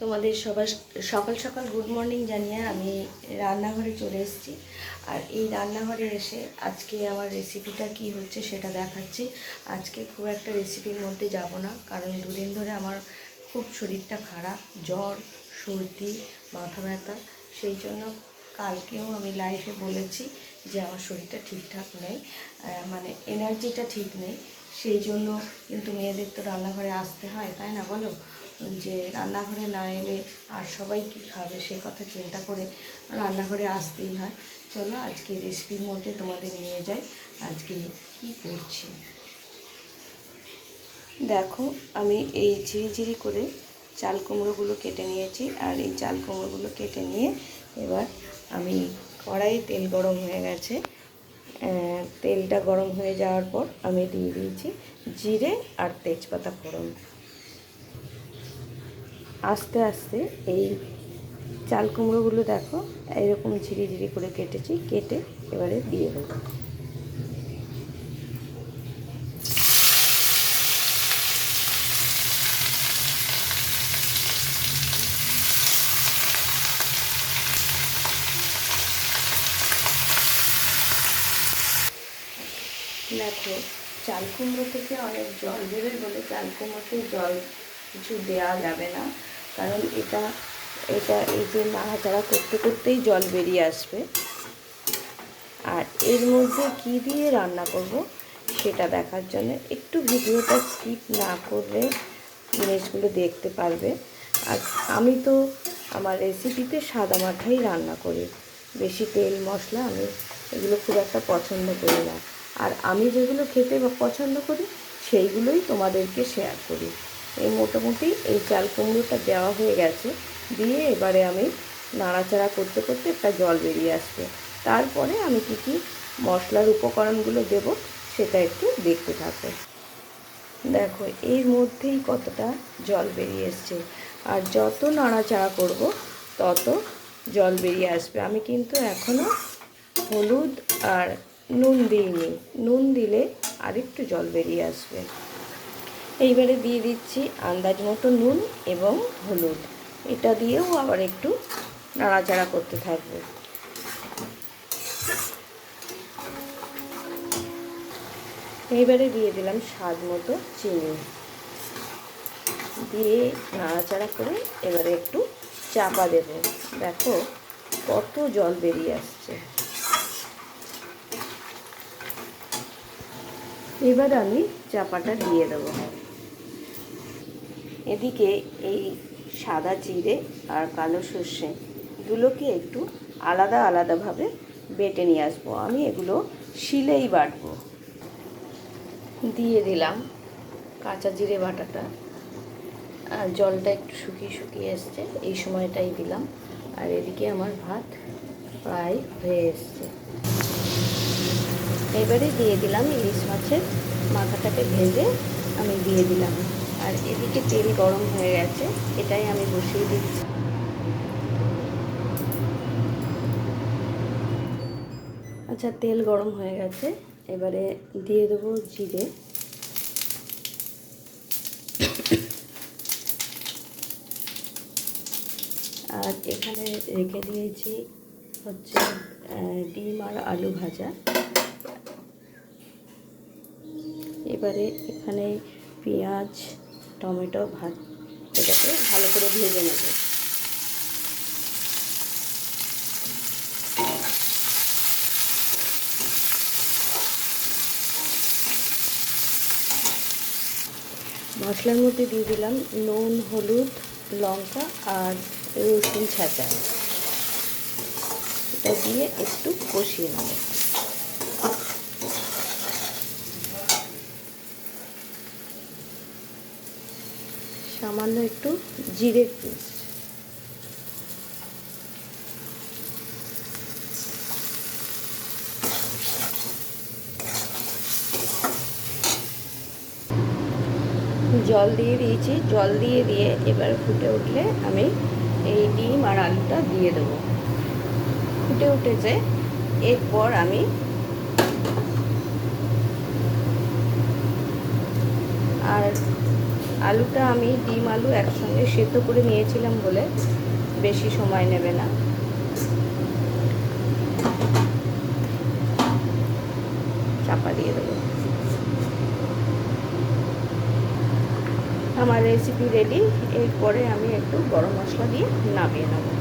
তোমাদের সবার সকাল সকাল গুড মর্নিং জানিয়ে আমি রান্নাঘরে চলে এসেছি। আর এই রান্নাঘরে এসে আজকে আমার রেসিপিটা কি হচ্ছে সেটা দেখাচ্ছি। আজকে খুব একটা রেসিপির মধ্যে যাব না, কারণ দুদিন ধরে আমার খুব শরীরটা খারাপ, জ্বর, সর্দি, মাথা ব্যথা। সেই জন্য কালকেও আমি লাইফে বলেছি যে আমার শরীরটা ঠিকঠাক নেই মানে এনার্জিটা ঠিক নেই। সেই জন্য কিন্তু মেয়েদের তো রান্নাঘরে আসতে হয়, তাই না বলো? যে রান্নাঘরে না এলে আর সবাই কী খাবে সে কথা চিন্তা করে রান্নাঘরে আসতেই হয়। চলো আজকে রেসিপির মধ্যে তোমাদের নিয়ে যাই, আজকে কি করছি। দেখো আমি এই ঝিরিঝিরি করে চাল কুমড়োগুলো কেটে নিয়েছি, আর এই চাল কুমড়োগুলো কেটে নিয়ে এবার আমি কড়াইয়ে তেল গরম হয়ে গেছে। তেলটা গরম হয়ে যাওয়ার পর আমি দিয়ে দিয়েছি জিরে আর তেজপাতা ফোড়ন। আস্তে আস্তে এই চাল কুমড়োগুলো দেখো এরকম ঝিরি ঝিরি করে কেটেছি, কেটে এবারে দিয়ে দেবো। দেখো, চাল কুমড়ো থেকে অনেক জল বেরোয় বলে চাল কুমড়োতে জল কিছু দেওয়া যাবে না। কারণ এটা এটা এই যে নাড়াচাড়া করতে করতেই জল বেরিয়ে আসবে। আর এর মধ্যে কি দিয়ে রান্না করব সেটা দেখার জন্য একটু ভিডিওটা স্কিপ না করলে জিনিসগুলো দেখতে পারবে। আর আমি তো আমার রেসিপিতে সাদা মাঠাই রান্না করি। বেশি তেল মশলা আমি এগুলো খুব একটা পছন্দ করি না। আর আমি যেগুলো খেতে পছন্দ করি, সেইগুলোই তোমাদেরকে শেয়ার করি। এই মোটামুটি এই চাল কুমড়োটা দেওয়া হয়ে গেছে। দিয়ে এবারে আমি নাড়াচাড়া করতে করতে একটা জল বেরিয়ে আসবে। তারপরে আমি কী কী মশলার উপকরণগুলো দেব সেটা একটু দেখতে থাকো দেখো, এর মধ্যেই কতটা জল বেরিয়ে এসছে। আর যত নাড়াচাড়া করব, তত জল বেরিয়ে আসবে। আমি কিন্তু এখনও হলুদ আর নুন দিইনি। নুন দিলে আরেকটু জল বেরিয়ে আসবে। এইবারে দিয়ে দিচ্ছি আন্দাজ মতো নুন এবং হলুদ। এটা দিয়েও আবার একটু নাড়াচাড়া করতে থাকব। এইবারে দিয়ে দিলাম স্বাদ মতো চিনি। দিয়ে নাড়াচাড়া করে এবারে একটু চাপা দেব। দেখো কত জল বেরিয়ে আসছে। এবার আমি চাপাটা দিয়ে দেব। এদিকে এই সাদা জিরে আর কালো সর্ষে এগুলোকে একটু আলাদা আলাদাভাবে বেটে নিয়ে আসব। আমি এগুলো শিলেই বাটবো। দিয়ে দিলাম কাঁচা জিরে বাটাটা। আর জলটা একটু শুকিয়ে শুকিয়ে এসছে, এই সময়টাই দিলাম। আর এদিকে আমার ভাত প্রায় হয়ে এসছে। এবারে দিয়ে দিলাম ইলিশ মাছের মাথাটাকে ভেজে আমি দিয়ে দিলাম। আর এদিকে তেল গরম হয়ে গেছে, এটাই আমি বসিয়ে দিচ্ছি। আচ্ছা তেল গরম হয়ে গেছে, এবারে দিয়ে দেবো জিরে। আর এখানে রেখে দিয়েছি হচ্ছে ডিম আর আলু ভাজা। এবারে এখানে পেঁয়াজ টমেটো ভাত এটাকে ভালো করে ভেজে নেব। মশলার মধ্যে দিয়ে দিলাম নুন, হলুদ, লঙ্কা আর রসুন ছাঁচা। এটা দিয়ে একটু কষিয়ে নেব। সামান্য একটু জিরের পেস্ট। জল দিয়ে দিয়েছি। জল দিয়ে দিয়ে এবার ফুটে উঠলে আমি এই ডিম আর আলুটা দিয়ে দেবো। ফুটে উঠেছে। এরপর আমি আর আলুটা আমি ডিম আলু একসঙ্গে সেদ্ধ করে নিয়েছিলাম বলে বেশি সময় নেবে না। চাপা দিয়ে দেবো। আমার রেসিপি রেডি এরপরে আমি একটু গরম মশলা দিয়ে নামিয়ে নেব।